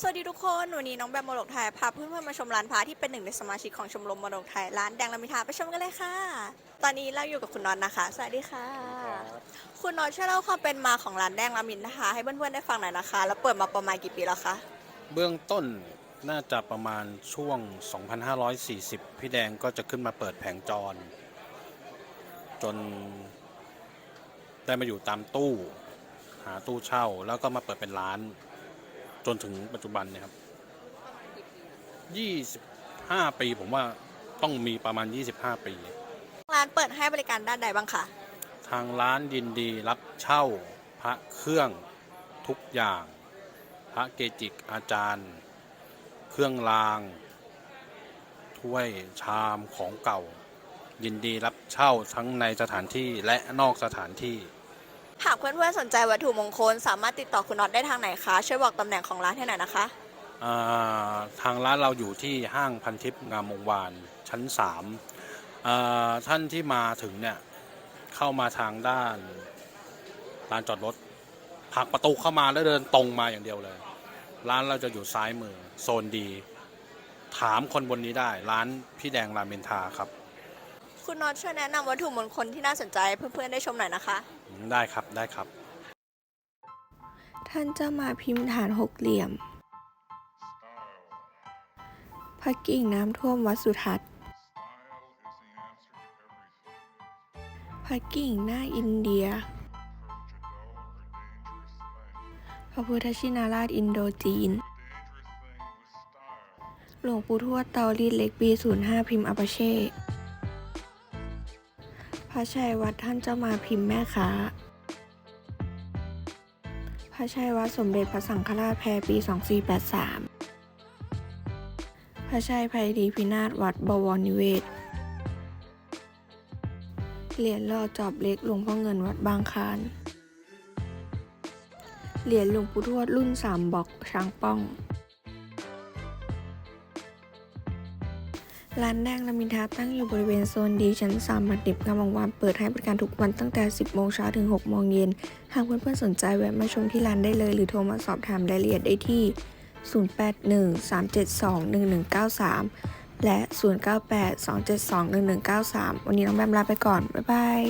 สวัสดีทุกคน วันนี้น้องแบมมรดกไทยพาเพื่อนๆมาชมร้านพระที่เป็นหนึ่งในสมาชิกของชมรมมรดกไทยร้านแดงลามิทาไปชมกันเลยค่ะ ตอนนี้เราอยู่กับคุณน็อตนะคะ สวัสดีค่ะ คุณน็อตช่วยเล่าความเป็นมาของร้านแดงลามินนะคะ ให้เพื่อนๆได้ฟังหน่อยนะคะ แล้วเปิดมาประมาณกี่ปีแล้วคะ เบื้องต้นน่าจะประมาณช่วง 2540 พี่แดงก็จะขึ้นมาเปิดแผงจร จนได้มาอยู่ตามตู้ หาตู้เช่าแล้วก็มาเปิดเป็นร้าน จนถึงปัจจุบันเนี่ยครับ25ปีผมว่าต้องมีประมาณ 25 ปี ร้านเปิดให้บริการด้านใดบ้างคะ ทางร้านยินดีรับเช่า พระเครื่องทุกอย่าง พระเกจิกอาจารย์ เครื่องราง ถ้วยชามของเก่า ยินดีรับเช่าทั้งในสถานที่และนอกสถานที่ หากเพื่อนๆสนใจวัตถุมงคล สามารถติดต่อคุณน็อตได้ทางไหนคะช่วยบอกตำแหน่งของร้านให้หน่อยนะคะ อ่าทางร้านเราอยู่ที่ห้างพันทิพย์งามวงวานชั้นสามอ่าท่านที่มาถึงเนี่ย เข้ามาทางด้านลานจอดรถผลักประตูเข้ามาแล้วเดินตรงมาอย่างเดียวเลย ร้านเราจะอยู่ซ้ายมือ โซนดี ถามคนบนนี้ได้ ร้านพี่แดงรามอินทาครับ คุณน็อตช่วยแนะนำวัตถุมงคลที่น่าสนใจให้เพื่อนๆได้ชมหน่อยนะคะ ได้ครับได้ครับ ท่านเจ้ามาพิมพ์ฐานหกเหลี่ยม พระกิ่งน้ำท่วมวัดสุทัศน์ พระกิ่งหน้าอินเดีย พระพุทธชินราชอินโดจีน หลวงปู่ทวดเตารีดเล็กปี05พิมพ์อาปาเช่ พระชัยวัดท่านเจ้ามาพิมพ์แม่ค้า พระชัยวัดสมเด็จพระสังฆราชแพรปี 2483 พระชัยไพรีพินาศวัดบวรนิเวศ เหรียญหล่อจอบเล็กหลวงพ่อเงินวัดบางคาน เหรียญหลวงปู่ทวดรุ่นสามบอกช้างป้อง ร้านแดงลามินทาตั้งอยู่บริเวณโซนดีชั้น3มัดดิบงามวงวานเปิดให้บริการทุกวันตั้งแต่ 10 โมงเช้าถึง 6 โมงเย็น หากเพื่อนๆสนใจแวะมาชมที่ร้านได้เลย หรือโทรมาสอบถามรายละเอียดได้ที่ 0813721193 และ 0982721193 วันนี้น้องแบมลาไปก่อน บ๊ายบาย